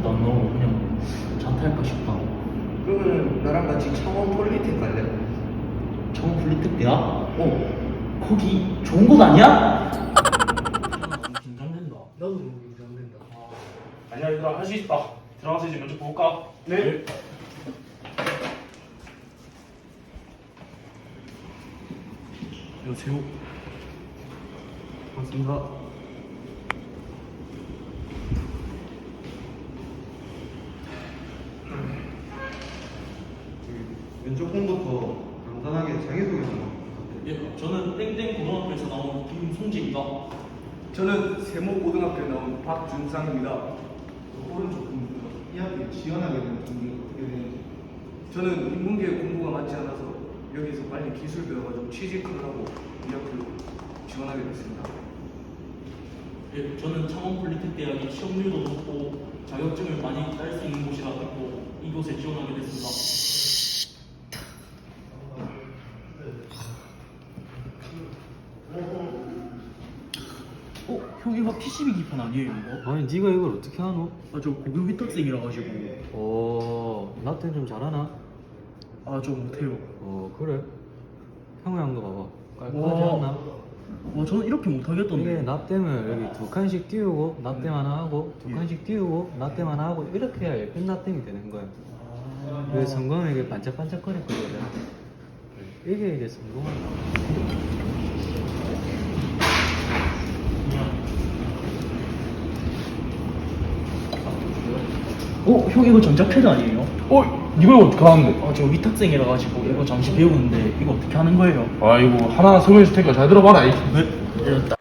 너무 그냥 자퇴할까 싶다. 그러면 나랑 같이 창원 폴리텍 갈래? 청원 플리텍 대학? 어, 거기 좋은 곳 아니야? 긴장된다. 나도 너무 긴장된다. 아니야 얘들아 할 수 있다 들어가서 이제 먼저 볼까? 네. 여보세요? 반갑습니다. 왼쪽 분부터 간단하게 자기소개 한번 예, 저는 땡땡 고등학교에서 나온 김송재입니다. 저는 세모고등학교에 나온 박준상입니다. 오른쪽 분부터 이 학기에 지원하게 된 동기가 어떻게 되는지 저는 인문계 공부가 맞지 않아서 여기서 빨리 기술 배워가지고 취직을 하고 이 학교로 지원하게 됐습니다. 예, 저는 창원 폴리텍 대학이 시험률도 높고 자격증을 많이 딸 수 있는 곳이라 듣고 이곳에 지원하게 됐습니다. 어, 형 이거 PCB 기판 아니에요 이거? 아니 네가 이걸 어떻게 하노? 아, 저 고교 위탁생이라 가지고 어, 나 때는 좀 잘하나? 아, 저 못해요. 어, 그래? 형이 한 거 봐봐. 깔끔하지 와. 않나? 와, 저는 이렇게 못하겠던데. 이게 나 때문에 여기 두 칸씩 띄우고 나 때만 하고 두 예. 칸씩 띄우고 나 때만 하고 이렇게 해야 예쁜 나tem이 되는 거야. 왜 성공은 이게 반짝반짝거릴 거거든. 이게 이게 성공한 어, 형 이거 전자패드 아니에요? 어? 이걸 어떻게 하는데? 아, 저 위탁생이라 가지고 이거 잠시 배우는데 이거 어떻게 하는 거예요? 아 이거 하나 설명해 줄 테니까 잘 들어봐라 이. 네. 네, 따-